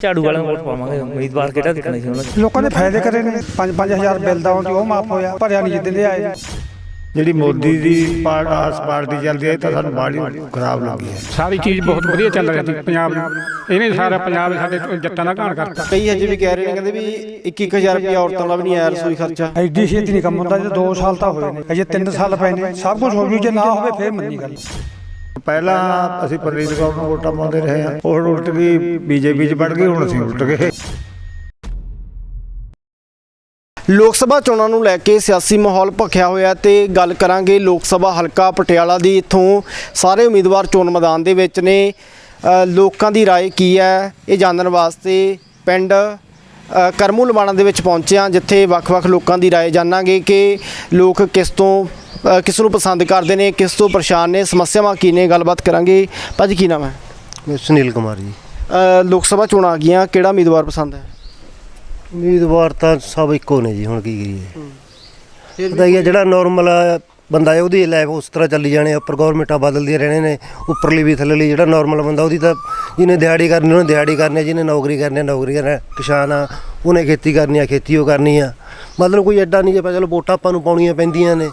ਝਾੜੂ ਵਾਲਿਆਂ ਨੂੰ ਵੋਟ ਪਾਵਾਂਗੇ ਉਮੀਦਵਾਰ ਕਿਹੜਾ ਦਿਖਣਾ ਸੀ ਉਹਨਾਂ ਦਾ ਲੋਕਾਂ ਦੇ ਫਾਇਦੇ ਕਰੇ ਨੇ। 5-5000 ਬਿੱਲ ਦਾ ਉਹ ਮਾਫ ਹੋਇਆ ਭਰਿਆ ਨਹੀਂ ਜਿੱਦਣ ਦੇ ਆਏ ਜਿਹੜੀ ਮੋਦੀ ਦੀ ਪਾਰ- ਆਸ ਪਾਰਟੀ ਚੱਲਦੀ ਹੈ ਤਾਂ ਸਾਨੂੰ ਬਾੜੀ ਖਰਾਬ ਲੱਗੀ ਹੈ। ਸਾਰੀ ਚੀਜ਼ ਬਹੁਤ ਵਧੀਆ ਚੱਲ ਰਹੀ ਸੀ ਪੰਜਾਬ ਨੂੰ। ਇਹਨੇ ਸਾਰਾ ਪੰਜਾਬ ਸਾਡੇ ਜੱਟਾਂ ਦਾ ਘਾਣ ਕਰਤਾ। ਕਈ ਹਜੇ ਵੀ ਕਹਿ ਰਹੇ ਨੇ ਕਹਿੰਦੇ ਵੀ 21 ਰੁਪਏ ਔਰਤਾਂ ਦਾ ਵੀ ਨਹੀਂ ਆਇਆ ਰਸੋਈ ਖਰਚਾ। ਐਡੀ ਛੇਤੀ ਨਹੀਂ ਕੰਮ ਹੁੰਦਾ ਜੇ 2 ਸਾਲ ਤਾਂ ਹੋਏ ਨੇ ਅਜੇ 3 ਸਾਲ ਪਏ ਨੇ ਸਭ ਕੁਝ ਹੋ ਜੂ ਜੇ ਨਾ ਹੋਵੇ ਫੇਰ ਮੰਨੀ ਗੱਲ। ਪਹਿਲਾਂ ਅਸੀਂ ਪ੍ਰਨੀਤ ਕੌਰ ਨੂੰ ਵੋਟਾਂ ਪਾਉਂਦੇ ਰਹੇ ਹਾਂ ਉਹ ਉਲਟ ਗਈ ਬੀਜੇਪੀ 'ਚ ਵੜ ਗਈ ਹੁਣ ਅਸੀਂ ਉਲਟ ਗਏ ਲੋਕ ਸਭਾ ਚੋਣਾਂ ਨੂੰ ਲੈ ਕੇ ਸਿਆਸੀ ਮਾਹੌਲ ਭਖਿਆ ਹੋਇਆ ਤੇ ਗੱਲ ਕਰਾਂਗੇ ਲੋਕ ਸਭਾ ਹਲਕਾ ਪਟਿਆਲਾ ਦੀ ਇੱਥੋਂ ਸਾਰੇ ਉਮੀਦਵਾਰ ਚੋਣ ਮੈਦਾਨ ਦੇ ਵਿੱਚ ਨੇ ਅ, ਲੋਕਾਂ ਦੀ رائے ਕੀ ਹੈ ਇਹ ਜਾਣਨ ਵਾਸਤੇ ਪਿੰਡ ਅ, ਕਰਮੂ ਲਵਾਣਾ ਦੇ ਵਿੱਚ ਪਹੁੰਚਿਆ ਜਿੱਥੇ ਵੱਖ-ਵੱਖ ਲੋਕਾਂ ਦੀ رائے ਜਾਣਾਂਗੇ ਕਿ ਲੋਕ ਕਿਸ ਤੋਂ ਅ, ਕਿਸ ਨੂੰ ਪਸੰਦ ਕਰਦੇ ਨੇ ਕਿਸ ਤੋਂ ਪਰੇਸ਼ਾਨ ਨੇ ਸਮੱਸਿਆਵਾਂ ਕੀ ਨੇ ਗੱਲਬਾਤ ਕਰਾਂਗੇ। ਭਾਜੀ ਕੀ ਨਾਮ ਹੈ? ਮੈਂ ਸੁਨੀਲ ਕੁਮਾਰ ਜੀ। ਲੋਕ ਸਭਾ ਚੋਣਾਂ ਆ ਗਈਆਂ ਕਿਹੜਾ ਉਮੀਦਵਾਰ ਪਸੰਦ ਹੈ? ਉਮੀਦਵਾਰ ਤਾਂ ਸਭ ਇੱਕੋ ਨੇ ਜੀ ਹੁਣ ਕੀ ਕਰੀਏ। ਪਤਾ ਹੀ ਹੈ ਜਿਹੜਾ ਨਾਰਮਲ ਬੰਦਾ ਹੈ ਉਹਦੀ ਲਾਈਫ ਉਸ ਤਰ੍ਹਾਂ ਚੱਲੀ ਜਾਣੇ ਉੱਪਰ ਗਵਰਨਮੈਂਟਾਂ ਬਦਲਦੀਆਂ ਰਹਿਣੇ ਨੇ ਉੱਪਰਲੀ ਵੀ ਥੱਲੇਲੀ ਜਿਹੜਾ ਨਾਰਮਲ ਬੰਦਾ ਉਹਦੀ ਤਾਂ ਜਿਹਨੇ ਦਿਹਾੜੀ ਕਰਨੀ ਉਹਨੇ ਦਿਹਾੜੀ ਕਰਨੀ ਜਿਹਨੇ ਨੌਕਰੀ ਕਰਨੀ ਨੌਕਰੀ ਕਰਨੀ। ਕਿਸਾਨ ਆ ਉਹਨੇ ਖੇਤੀ ਕਰਨੀ ਆ ਖੇਤੀ ਉਹ ਕਰਨੀ ਆ। ਮਤਲਬ ਕੋਈ ਐਡਾ ਨਹੀਂ ਜੇ ਪਾ ਚਲੋ ਵੋਟਾਂ ਆਪਾਂ ਨੂੰ ਪਾਉਣੀਆਂ ਪੈਂਦੀਆਂ ਨੇ।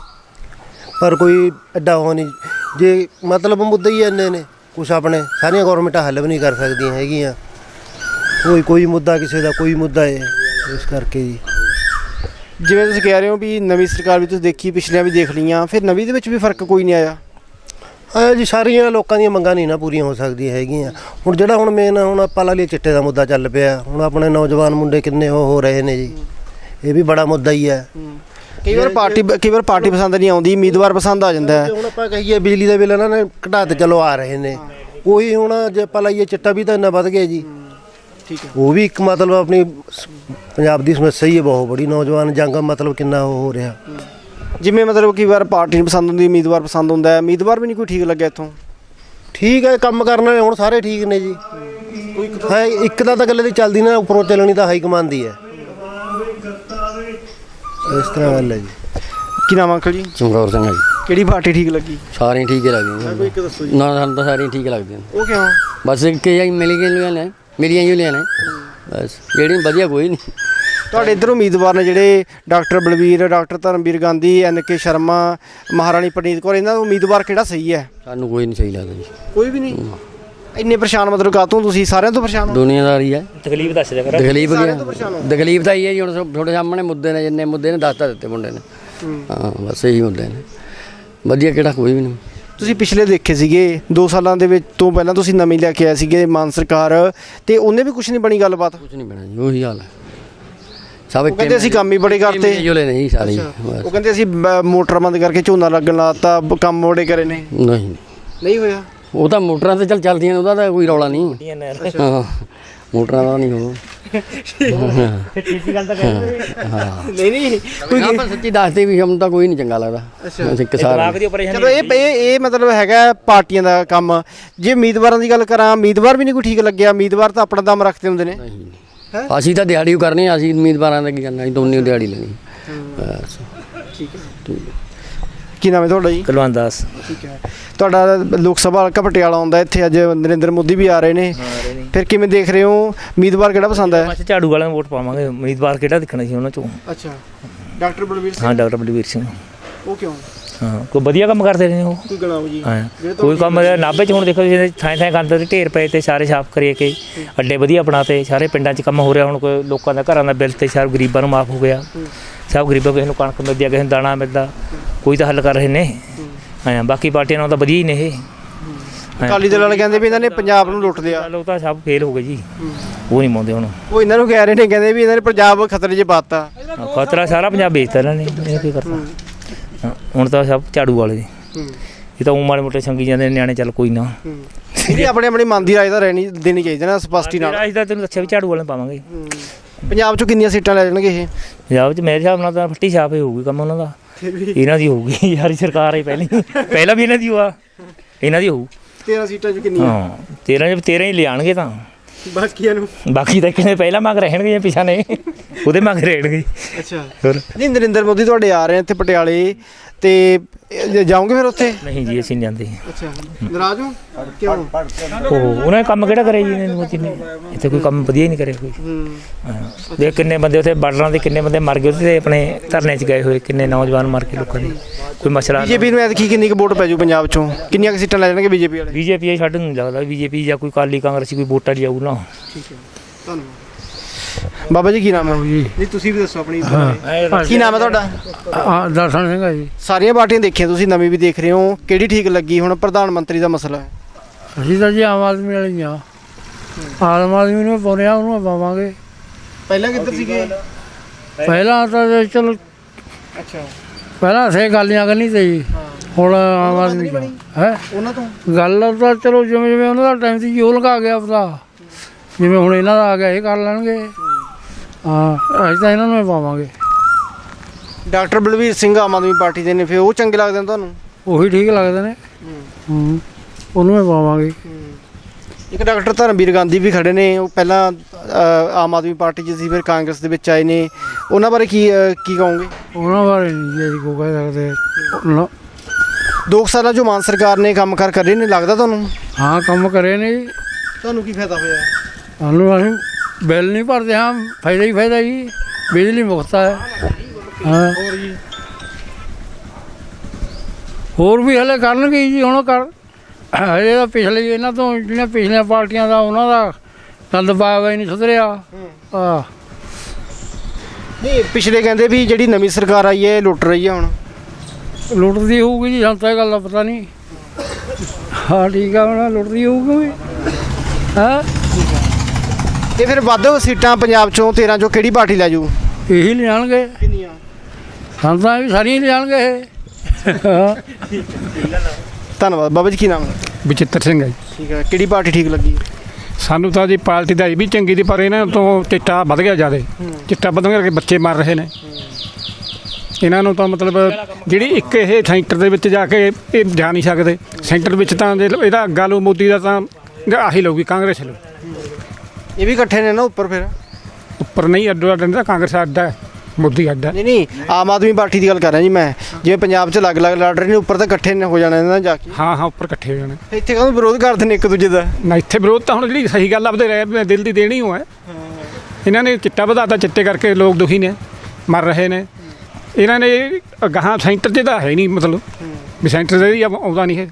ਪਰ ਕੋਈ ਐਡਾ ਉਹ ਨਹੀਂ। ਜੇ ਮਤਲਬ ਮੁੱਦੇ ਹੀ ਇੰਨੇ ਨੇ ਕੁਛ ਆਪਣੇ ਸਾਰੀਆਂ ਗਵਰਨਮੈਂਟਾਂ ਹੱਲ ਵੀ ਨਹੀਂ ਕਰ ਸਕਦੀਆਂ ਹੈਗੀਆਂ। ਕੋਈ ਕੋਈ ਮੁੱਦਾ ਕਿਸੇ ਦਾ ਕੋਈ ਮੁੱਦਾ ਹੈ ਇਸ ਕਰਕੇ ਜੀ। ਜਿਵੇਂ ਤੁਸੀਂ ਕਹਿ ਰਹੇ ਹੋ ਵੀ ਨਵੀਂ ਸਰਕਾਰ ਵੀ ਤੁਸੀਂ ਦੇਖੀ ਪਿਛਲੀਆਂ ਵੀ ਦੇਖ ਲਈਆਂ ਫਿਰ ਨਵੀਂ ਦੇ ਵਿੱਚ ਵੀ ਫ਼ਰਕ ਕੋਈ ਨਹੀਂ ਆਇਆ? ਆਇਆ ਜੀ ਸਾਰੀਆਂ ਲੋਕਾਂ ਦੀਆਂ ਮੰਗਾਂ ਨਹੀਂ ਨਾ ਪੂਰੀਆਂ ਹੋ ਸਕਦੀਆਂ ਹੈਗੀਆਂ। ਹੁਣ ਜਿਹੜਾ ਹੁਣ ਮੇਨ ਹੁਣ ਆਪਾਂ ਲਈ ਚਿੱਟੇ ਦਾ ਮੁੱਦਾ ਚੱਲ ਪਿਆ। ਹੁਣ ਆਪਣੇ ਨੌਜਵਾਨ ਮੁੰਡੇ ਕਿੰਨੇ ਉਹ ਹੋ ਰਹੇ ਨੇ ਜੀ। ਇਹ ਵੀ ਬੜਾ ਮੁੱਦਾ ਹੀ। ਹੈ। ਕਈ ਵਾਰ ਪਾਰਟੀ ਕਈ ਵਾਰ ਪਾਰਟੀ ਪਸੰਦ ਨਹੀਂ ਆਉਂਦੀ ਉਮੀਦਵਾਰ ਪਸੰਦ ਆ ਜਾਂਦਾ ਹੈ। ਹੁਣ ਆਪਾਂ ਕਹੀਏ ਬਿਜਲੀ ਦਾ ਬਿੱਲ ਇਹਨਾਂ ਨੇ ਘਟਾ ਤੇ ਚਲੋ ਆ ਰਹੇ ਨੇ। ਉਹੀ ਹੁਣ ਜੇ ਆਪਾਂ ਲਾਈਏ ਚਿੱਟਾ ਵੀ ਤਾਂ ਇੰਨਾ ਵੱਧ ਗਿਆ ਜੀ। ਠੀਕ ਹੈ। ਉਹ ਵੀ ਇੱਕ ਮਤਲਬ ਆਪਣੀ ਸ- ਪੰਜਾਬ ਦੀ ਸਮੱਸਿਆ ਹੀ ਹੈ ਬਹੁਤ ਬੜੀ। ਨੌਜਵਾਨ ਜੰਗ ਮਤਲਬ ਕਿੰਨਾ ਉਹ ਹੋ ਰਿਹਾ। ਜਿਵੇਂ ਮਤਲਬ ਕਈ ਵਾਰ ਪਾਰਟੀ ਨਹੀਂ ਪਸੰਦ ਹੁੰਦੀ ਉਮੀਦਵਾਰ ਪਸੰਦ ਹੁੰਦਾ ਹੈ। ਉਮੀਦਵਾਰ ਵੀ ਨਹੀਂ ਕੋਈ ਠੀਕ ਲੱਗਿਆ ਇੱਥੋਂ। ਠੀਕ ਹੈ ਕੰਮ ਕਰਨ ਵਾਲੇ ਹੁਣ ਸਾਰੇ ਠੀਕ ਨੇ ਜੀ। ਹਾਂ ਇੱਕ ਦਾ ਤਾਂ ਗੱਲ ਦੀ ਚੱਲਦੀ ਨਾ ਉੱਪਰੋਂ ਚੱਲਣੀ ਤਾਂ ਹਾਈ ਕਮਾਂਡ ਦੀ ਹੈ। ਇਸ ਤਰ੍ਹਾਂ ਗੱਲ ਹੈ ਜੀ। ਕੀ ਨਾਮ ਅੰਕਲ ਜੀ? ਚਮਕੌਰ ਸਿੰਘ ਹੈ ਜੀ। ਕਿਹੜੀ ਪਾਰਟੀ ਠੀਕ ਲੱਗੀ? ਸਾਰੀਆਂ ਠੀਕ ਹੀ ਲੱਗਦੀਆਂ। ਕੋਈ ਇੱਕ ਦੱਸੋ ਨਾ ਸਾਨੂੰ ਤਾਂ ਸਾਰੀਆਂ ਠੀਕ ਲੱਗਦੀਆਂ। ਉਹ ਕਿਉਂ? ਬਸ ਇੱਕ ਹੀ ਮਿਲ ਗਈ ਲਿਆ ਨੇ ਮੇਰੀਆਂ ਹੀ ਲਿਆ ਨੇ। ਬਸ ਜਿਹੜੀ ਵਧੀਆ ਕੋਈ ਨਹੀਂ। ਤੁਹਾਡੇ ਇੱਧਰ ਉਮੀਦਵਾਰ ਨੇ ਜਿਹੜੇ doctor Balvir doctor Dharamvir Gandhi N K Sharma Maharani Preneet Kaur ਇਹਨਾਂ ਦਾ ਉਮੀਦਵਾਰ ਕਿਹੜਾ ਸਹੀ ਹੈ? ਸਾਨੂੰ ਕੋਈ ਨਹੀਂ ਸਹੀ ਲੱਗਦਾ ਜੀ। ਕੋਈ ਵੀ ਨਹੀਂ? ਇੰਨੇ ਪਰੇਸ਼ਾਨ ਮਤਲਬ ਕਾਤੋਂ ਤੁਸੀਂ? ਸਾਰਿਆਂ ਤੋਂ ਪਰੇਸ਼ਾਨ ਹੋ? ਦੁਨੀਆਦਾਰੀ ਹੈ। ਤਕਲੀਫ ਦੱਸ ਦਿਆ ਕਰ। ਤਕਲੀਫ ਸਾਰਿਆਂ ਕੀ ਤੋਂ ਪਰੇਸ਼ਾਨ ਹੋ। ਤਕਲੀਫ ਤਾਂ ਇਹ ਹੈ ਜੀ ਹੁਣ ਤੁਹਾਡੇ ਸਾਹਮਣੇ ਮੁੱਦੇ ਨੇ ਜਿੰਨੇ ਮੁੱਦੇ ਨੇ ਦੱਸ ਤਾਂ ਦਿੱਤੇ ਮੁੰਡੇ ਨੇ। ਹਾਂ। ਬਸ ਇਹੀ ਮੁੱਦੇ ਨੇ। ਵਧੀਆ ਕਿਹੜਾ ਕੋਈ ਵੀ ਨਹੀਂ। ਤੁਸੀਂ ਪਿਛਲੇ ਦੇਖੇ ਸੀਗੇ 2 ਸਾਲਾਂ ਦੇ ਵਿੱਚ ਤੋਂ ਪਹਿਲਾਂ ਤੁਸੀਂ ਨਵੀਂ ਲੈ ਕੇ ਆਏ ਸੀਗੇ ਮਾਨ ਸਰਕਾਰ ਤੇ ਉਹਨੇ ਵੀ ਕੁਝ ਨਹੀਂ ਬਣੀ ਗੱਲਬਾਤ? ਕੁਝ ਨਹੀਂ ਬਣਾ ਜੀ ਉਹੀ ਹਾਲ ਹੈ। ਸਭ ਉਹ ਕਹਿੰਦੇ ਅਸੀਂ ਕੰਮ ਹੀ ਬੜੇ ਕਰਤੇ। ਜੁਲੇ ਨਹੀਂ ਸਾਰੇ ਉਹ ਕਹਿੰਦੇ ਅਸੀਂ ਮੋਟਰ ਬੰਦ ਕਰਕੇ ਝੋਨਾ ਲੱਗਣ ਲਾਤਾ ਕੰਮ ਬੜੇ ਕਰੇ ਨੇ। ਨਹੀਂ। ਨਹੀਂ ਹੋਇਆ? ਉਹ ਤਾਂ ਮੋਟਰਾਂ ਤੇ ਚੱਲ ਚੱਲਦੀਆਂ ਨੇ ਉਹਦਾ ਤਾਂ ਕੋਈ ਰੌਲਾ ਨਹੀਂ। ਹਾਂ ਮੋਟਰਾਂ ਦਾ ਨਹੀਂ ਉਹ। ਨਹੀਂ ਨਹੀਂ ਕੋਈ ਆਪਾਂ ਸੱਚੀ ਦੱਸਦੇ ਵੀ ਹਮ ਤਾਂ ਕੋਈ ਨਹੀਂ ਚੰਗਾ ਲੱਗਦਾ। ਅਸੀਂ ਕਿਸਾਨ ਦਿਮਾਗ ਦੀ ਆਪਰੇਸ਼ਨ ਚਲੋ ਇਹ ਇਹ ਇਹ ਮਤਲਬ ਹੈਗਾ ਪਾਰਟੀਆਂ ਦਾ ਕੰਮ। ਜੇ ਉਮੀਦਵਾਰਾਂ ਦੀ ਗੱਲ ਕਰਾਂ ਉਮੀਦਵਾਰ ਵੀ ਨਹੀਂ ਕੋਈ ਠੀਕ ਲੱਗਿਆ। ਉਮੀਦਵਾਰ ਤਾਂ ਆਪਣਾ ਦਮ ਰੱਖਦੇ ਹੁੰਦੇ ਨੇ। ਅਸੀਂ ਤਾਂ ਦਿਹਾੜੀ ਕਰਨੀ ਆ, ਅਸੀਂ ਉਮੀਦਵਾਰਾਂ ਦਾ ਕੀ ਕਰਨਾ ਅਸੀਂ ਦੋਨੇ ਦਿਹਾੜੀ ਲੈਣੀ। ਬਸ। ਕੀ ਨਾਮ ਹੈ ਤੁਹਾਡਾ ਜੀ? ਕੁਲਵੰਤ ਦਾਸ। ਠੀਕ ਹੈ। ਤੁਹਾਡਾ ਲੋਕ ਸਭਾ ਹਲਕਾ ਪਟਿਆਲਾ ਆਉਂਦਾ ਇੱਥੇ ਅੱਜ ਨਰਿੰਦਰ ਮੋਦੀ ਵੀ ਆ ਰਹੇ ਨੇ। ਫਿਰ ਕਿਵੇਂ ਦੇਖ ਰਹੇ ਹੋ? ਉਮੀਦਵਾਰ ਕਿਹੜਾ ਪਸੰਦ ਹੈ? ਬਸ ਝਾੜੂ ਵਾਲਿਆਂ ਨੂੰ ਵੋਟ ਪਾਵਾਂਗੇ। ਉਮੀਦਵਾਰ ਕਿਹੜਾ ਦਿਖਣਾ ਸੀ ਉਹਨਾਂ ਚੋਂ? ਅੱਛਾ। ਡਾਕਟਰ ਬਲਵੀਰ ਹਾਂ ਡਾਕਟਰ ਬਲਵੀਰ ਸਿੰਘ। ਉਹ ਕਿਉਂ? ਹਾਂ ਕੋਈ ਵਧੀਆ ਕੰਮ ਕਰਦੇ ਨੇ ਉਹ? ਕੋਈ ਗਣਾਓ ਜੀ। ਹਾਂ। ਕੋਈ ਕੰਮ ਨਾਭੇ ਚ ਹੁਣ ਦੇਖੋ ਜਿਹਦੇ ਥਾਂ ਥਾਂ ਗੰਦ ਦੇ ਢੇਰ ਪਏ ਤੇ ਸਾਰੇ ਸਾਫ਼ ਕਰੀਏ ਕਿ ਅੱਡੇ ਵਧੀਆ ਬਣਾਤੇ ਸਾਰੇ ਪਿੰਡਾਂ 'ਚ ਕੰਮ ਹੋ ਰਿਹਾ ਹੁਣ ਕੋਈ ਲੋਕਾਂ ਦਾ ਘਰਾਂ ਦਾ ਬਿੱਲ ਤੇ ਸਭ ਗਰੀਬਾਂ ਨੂੰ ਮਾਫ ਹੋ ਗਿਆ। ਸਭ ਗਰੀਬਾਂ ਕਿਸੇ ਨੂੰ ਕਣਕ ਮਿਲਦੀ ਆ ਕਿਸੇ ਨੂੰ ਦਾਣਾ ਮਿਲਦਾ ਕੋਈ ਤਾਂ ਹੱਲ ਕਰ ਰਹੇ ਨੇ ਹਾਂ। ਬਾਕੀ ਪਾਰਟੀਆਂ ਨਾਲੋਂ ਤਾਂ ਵਧੀਆ ਹੀ ਨੇ ਇਹ। ਅਕਾਲੀ ਦਲ ਵਾਲੇ ਕਹਿੰਦੇ ਵੀ ਇਹਨਾਂ ਨੇ ਪੰਜਾਬ ਨੂੰ ਲੁੱਟ ਲਿਆ। ਲੋਕ ਤਾਂ ਸਭ ਫੇਲ ਹੋ ਗਏ ਜੀ। ਉਹ ਨਹੀਂ ਮੰਨਦੇ ਹੁਣ। ਉਹ ਇਹਨਾਂ ਨੂੰ ਕਹਿ ਰਹੇ ਨੇ ਕਹਿੰਦੇ ਵੀ ਇਹਨਾਂ ਨੇ ਪੰਜਾਬ ਖਤਰੇ 'ਚ ਪਾਤਾ। ਖਤਰਾ ਸਾਰਾ ਪੰਜਾਬ ਵੇਚਤਾ ਇਹਨਾਂ ਨੇ ਇਹ ਕੀ ਕਰਤਾ ਹੁਣ ਤਾਂ ਸਭ ਝਾੜੂ ਵਾਲੇ। ਜੀ ਇਹ ਤਾਂ ਉਹ ਮਾੜੇ ਮੋਟੇ ਸੰਗੀ ਜਾਂਦੇ ਨੇ ਨਿਆਣੇ ਚੱਲ ਕੋਈ ਨਾ। ਇਹ ਆਪਣੇ ਆਪਣੇ ਮਨ ਦੀ ਰਾਏ ਤਾਂ ਰਹਿਣੀ ਦੇਣੀ ਚਾਹੀਦੀ ਨਾ ਸਪਸ਼ਟੀ ਨਾਲ। ਅਸੀਂ ਤਾਂ ਤੈਨੂੰ ਦੱਸਿਆ ਵੀ ਝਾੜੂ ਵਾਲੇ ਪਾਵਾਂਗੇ। ਪੰਜਾਬ 'ਚੋਂ ਕਿੰਨੀਆਂ ਸੀਟਾਂ ਲੈ ਜਾਣਗੇ ਇਹ? ਪੰਜਾਬ 'ਚ ਮੇਰੇ ਹਿਸਾਬ ਨਾਲ ਤਾਂ ਫੱਟੀ ਛਾਪ ਹੀ ਹੋਊਗੀ ਕੰਮ ਉਹਨਾਂ ਦਾ। ਇਹਨਾਂ ਦੀ ਹੋਊਗੀ ਯਾਰੀ ਸਰਕਾਰ ਹੈ ਪਹਿਲੀ। ਪਹਿਲਾਂ ਵੀ ਇਹਨਾਂ ਦੀ ਹੋਆ। ਇਹਨਾਂ ਦੀ ਹੋਊ। 13 ਸੀਟਾਂ 'ਚ ਕਿੰਨੀਆਂ? ਹਾਂ 13 ਚ 13 ਹੀ ਲਿਆਣਗੇ ਤਾਂ। ਬਾਕੀਆਂ ਨੂੰ? ਬਾਕੀ ਤਾਂ ਕਿਨੇ ਪਹਿਲਾਂ ਮੰਗ ਰਹਿਣਗੇ ਜਾਂ ਪਿਛਾ ਨੇ। ਉਹਦੇ ਮੰਗ ਰਹਿਣਗੇ ਅੱਛਾ। ਹੋਰ? ਨਹੀਂ ਨਰਿੰਦਰ ਮੋਦੀ ਤੁਹਾਡੇ ਆ ਰਹੇ ਆ ਇੱਥੇ ਪਟਿਆਲੇ ਤੇ ਜਾਓਗੇ ਫਿਰ ਉੱਥੇ? ਨਹੀਂ ਜੀ ਅਸੀਂ ਨਹੀਂ ਜਾਂਦੇ। ਅੱਛਾ ਨਾਰਾਜ਼ ਹੋ? ਕਿਉਂ? ਉਹ ਉਹਨਾਂ ਨੇ ਕੰਮ ਕਿਹੜਾ ਕਰਿਆ ਜੀ ਇਹਨਾਂ ਨੇ ਮੋਦੀ ਨੇ? ਇੱਥੇ ਕੋਈ ਕੰਮ ਵਧੀਆ ਹੀ ਨਹੀਂ ਕਰਿਆ ਕੋਈ। ਹੂੰ। ਹਾਂ ਦੇ ਕਿੰਨੇ ਬੰਦੇ ਉੱਥੇ ਬਾਰਡਰਾਂ ਦੇ ਕਿੰਨੇ ਬੰਦੇ ਮਰ ਗਏ ਉੱਥੇ ਆਪਣੇ ਧਰਨੇ 'ਚ ਗਏ ਹੋਏ ਕਿੰਨੇ ਨੌਜਵਾਨ ਮਰ ਕੇ ਲੋਕਾਂ ਦੇ। ਕੋਈ ਮਸਲਾ ਬੀਜੇਪੀ ਨੂੰ ਐਤਕੀ ਕਿੰਨੀ ਕੁ ਵੋਟ ਪੈ ਜੂ ਪੰਜਾਬ ਚੋਂ? ਕਿੰਨੀਆਂ ਕੁ ਸੀਟਾਂ ਲੈ ਜਾਣਗੇ ਬੀਜੇਪੀ ਵਾਲੇ? ਬੀਜੇਪੀ ਛੱਡ ਨੂੰ ਲੱਗਦਾ ਬੀਜੇਪੀ ਜਾਂ ਕੋਈ ਕਾਲੀ ਕਾਂਗਰਸੀ ਕੋਈ ਵੋਟਾਂ ਲਿਆਊ ਨਾ। ਧੰਨਵਾਦ। ਬਾਬਾ ਜੀ ਕੀ ਨਾਮ ਹੈ ਜੀ? ਨਹੀਂ ਤੁਸੀਂ ਵੀ ਦੱਸੋ ਆਪਣੀ ਕੀ ਨਾਮ ਹੈ ਤੁਹਾਡਾ? ਦਰਸ਼ਨ ਸਿੰਘ ਹੈ ਜੀ। ਸਾਰੀਆਂ ਪਾਰਟੀਆਂ ਦੇਖੀਆਂ ਤੁਸੀਂ ਨਵੀਂ ਵੀ ਦੇਖ ਰਹੇ ਹੋ। ਕਿਹੜੀ ਠੀਕ ਲੱਗੀ ਹੁਣ ਪ੍ਰਧਾਨ ਮੰਤਰੀ ਦਾ ਮਸਲਾ? ਹੈ ਅਸੀਂ ਤਾਂ ਜੀ ਆਮ ਆਦਮੀ ਵਾਲੀ ਆ ਆਮ ਆਦਮੀ ਨੂੰ ਪਾਉਣੇ ਆ ਉਹਨੂੰ ਪਾਵਾਂਗੇ। ਪਹਿਲਾਂ ਕਿੱਧਰ ਸੀਗੇ? ਪਹਿਲਾਂ ਤਾਂ ਜੀ ਚਲੋ ਅੱਛਾ। ਪਹਿਲਾਂ ਸੇ ਗਾਲੀਆਂ ਕਰਨੀ ਤੇ ਜੀ। ਹੁਣ ਆਮ ਆਦਮੀ ਹੈ? ਉਹਨਾਂ ਤੋਂ? ਗੱਲ ਤਾਂ ਚਲੋ ਜਿਵੇਂ ਜਿਵੇਂ ਉਹਨਾਂ ਦਾ ਟਾਈਮ ਸੀ ਜੀ ਉਹ ਲਗਾ ਗਿਆ ਪਤਾ ਜਿਵੇਂ ਹੁਣ ਇਹਨਾਂ ਦਾ ਆ ਗਿਆ ਇਹ ਕਰ ਲੈਣਗੇ। ਹਾਂ। ਅਸੀਂ ਤਾਂ ਇਹਨਾਂ ਨੂੰ ਹੀ ਪਾਵਾਂਗੇ। ਡਾਕਟਰ ਬਲਵੀਰ ਸਿੰਘ ਆਮ ਆਦਮੀ ਪਾਰਟੀ ਦੇ ਨੇ ਫਿਰ ਉਹ ਚੰਗੇ ਲੱਗਦੇ ਨੇ ਤੁਹਾਨੂੰ? ਉਹੀ ਠੀਕ ਲੱਗਦੇ ਨੇ। ਹੂੰ। ਉਹਨੂੰ ਹੀ ਪਾਵਾਂਗੇ। ਇੱਕ ਡਾਕਟਰ ਧਰਮਵੀਰ ਗਾਂਧੀ ਵੀ ਖੜੇ ਨੇ ਉਹ ਪਹਿਲਾਂ ਆਮ ਆਦਮੀ ਪਾਰਟੀ 'ਚ ਸੀ ਫਿਰ ਕਾਂਗਰਸ ਦੇ ਵਿੱਚ ਆਏ ਨੇ। ਉਹਨਾਂ ਬਾਰੇ ਕੀ ਕੀ ਕਹੋਗੇ? ਉਹਨਾਂ ਬਾਰੇ ਨਹੀਂ ਜੀ ਕੋਈ ਕਹਿ ਸਕਦੇ। ਦੋ ਸਾਲਾਂ 'ਚੋਂ ਮਾਨ ਸਰਕਾਰ ਨੇ ਕੰਮ ਕਰ ਰਹੇ ਨੇ ਲੱਗਦਾ ਤੁਹਾਨੂੰ? ਹਾਂ ਕੰਮ ਕਰੇ ਨੇ ਜੀ। ਤੁਹਾਨੂੰ ਕੀ ਫਾਇਦਾ ਹੋਇਆ? ਸਾਨੂੰ ਅਸੀਂ ਬਿੱਲ ਨਹੀਂ ਭਰਦੇ ਹਾਂ ਫਾਇਦਾ ਹੀ ਫਾਇਦਾ ਜੀ ਬਿਜਲੀ ਮੁਫਤ ਹੈ ਹਾਂ। ਹੋਰ ਵੀ ਹਲੇ ਕਰਨਗੇ ਜੀ ਹੁਣ ਕਰ ਹਲੇ ਤਾਂ ਪਿਛਲੇ ਇਹਨਾਂ ਤੋਂ ਜਿਹੜੀਆਂ ਪਿਛਲੀਆਂ ਪਾਰਟੀਆਂ ਦਾ ਉਹਨਾਂ ਦਾ ਹੋਇਆ ਹੀ ਨਹੀਂ ਸੁਧਰਿਆ। ਆ ਨਹੀਂ ਪਿਛਲੇ ਕਹਿੰਦੇ ਵੀ ਜਿਹੜੀ ਨਵੀਂ ਸਰਕਾਰ ਆਈ ਹੈ ਲੁੱਟ ਰਹੀ ਹੈ ਹੁਣ। ਲੁੱਟਦੀ ਹੋਊਗੀ ਜੀ ਸਾਨੂੰ ਤਾਂ ਇਹ ਗੱਲ ਦਾ ਪਤਾ ਨਹੀਂ। ਹਾਂ ਠੀਕ ਆ ਹੁਣ ਲੁੱਟਦੀ ਹੋਊਗੀ। ਹਾਂ। ਤੇ ਫਿਰ ਵੱਧ ਸੀਟਾਂ ਪੰਜਾਬ 'ਚੋਂ 13 'ਚੋਂ ਕਿਹੜੀ ਪਾਰਟੀ ਲੈ ਜੂ? ਇਹੀ ਲਿਆਣਗੇ ਕਿੰਨੀਆਂ? ਸਾਨੂੰ ਤਾਂ ਵੀ ਸਾਰੀਆਂ ਲਿਆਣਗੇ ਇਹ। ਧੰਨਵਾਦ। ਬਾਬਾ ਜੀ ਕੀ ਨਾਮ? ਬਚਿੱਤਰ ਸਿੰਘ ਹੈ ਠੀਕ ਹੈ। ਕਿਹੜੀ ਪਾਰਟੀ ਠੀਕ ਲੱਗੀ? ਸਾਨੂੰ ਤਾਂ ਜੀ ਪਾਰਟੀ ਦਾ ਇਹ ਵੀ ਚੰਗੀ ਦੀ ਪਰ ਇਹਨਾਂ ਤੋਂ ਚਿੱਟਾ ਵੱਧ ਗਿਆ ਜ਼ਿਆਦਾ। ਚਿੱਟਾ ਵਧਣ ਕਰਕੇ ਬੱਚੇ ਮਰ ਰਹੇ ਨੇ। ਇਹਨਾਂ ਨੂੰ ਤਾਂ ਮਤਲਬ ਜਿਹੜੀ ਇੱਕ ਇਹ ਸੈਂਟਰ ਦੇ ਵਿੱਚ ਜਾ ਕੇ ਇਹ ਜਾ ਨਹੀਂ ਸਕਦੇ। ਸੈਂਟਰ ਵਿੱਚ ਤਾਂ ਇਹਦਾ ਅੱਗਾ ਲਓ ਮੋਦੀ ਦਾ ਤਾਂ ਆਹੀ ਲਊਗੀ ਕਾਂਗਰਸ ਲਊ ਇਹ ਵੀ ਇਕੱਠੇ ਨੇ ਨਾ ਉੱਪਰ ਫਿਰ? ਉੱਪਰ ਨਹੀਂ ਅੱਡੋ ਅੱਡ ਨਹੀਂ ਤਾਂ ਕਾਂਗਰਸ ਅੱਡਾ ਹੈ, ਮੋਦੀ ਅੱਡਾ। ਨਹੀਂ ਨਹੀਂ ਆਮ ਆਦਮੀ ਪਾਰਟੀ ਦੀ ਗੱਲ ਕਰ ਰਿਹਾ ਜੀ ਮੈਂ। ਜਿਵੇਂ ਪੰਜਾਬ 'ਚ ਅਲੱਗ-ਅਲੱਗ ਲੜ ਰਹੇ ਨੇ ਉੱਪਰ ਤਾਂ ਇਕੱਠੇ ਨੇ ਹੋ ਜਾਣਾ ਇਹਨਾਂ ਜਾ ਕੇ। ਹਾਂ ਹਾਂ ਉੱਪਰ ਇਕੱਠੇ ਹੋ ਜਾਣੇ। ਇੱਥੇ ਕਾਹਨੂੰ ਵਿਰੋਧ ਕਰਦੇ ਨੇ ਇੱਕ ਦੂਜੇ ਦਾ? ਨਾ ਇੱਥੇ ਵਿਰੋਧ ਤਾਂ ਹੁਣ ਜਿਹੜੀ ਸਹੀ ਗੱਲ ਆਪਦੇ ਰਹਿ ਦਿਲ ਦੀ ਦੇਣੀ ਹੋ ਹੈ। ਇਹਨਾਂ ਨੇ ਚਿੱਟਾ ਵਧਾਤਾ ਚਿੱਟੇ ਕਰਕੇ ਲੋਕ ਦੁਖੀ ਨੇ ਮਰ ਰਹੇ ਨੇ। ਇਹਨਾਂ ਨੇ ਗਾਹਾਂ ਸੈਂਟਰ 'ਚ ਤਾਂ ਹੈ ਨਹੀਂ ਮਤਲਬ। ਵੀ ਸੈਂਟਰ ਹੀ ਆਉ- ਆਉਂਦਾ ਨਹੀਂ ਹੈ।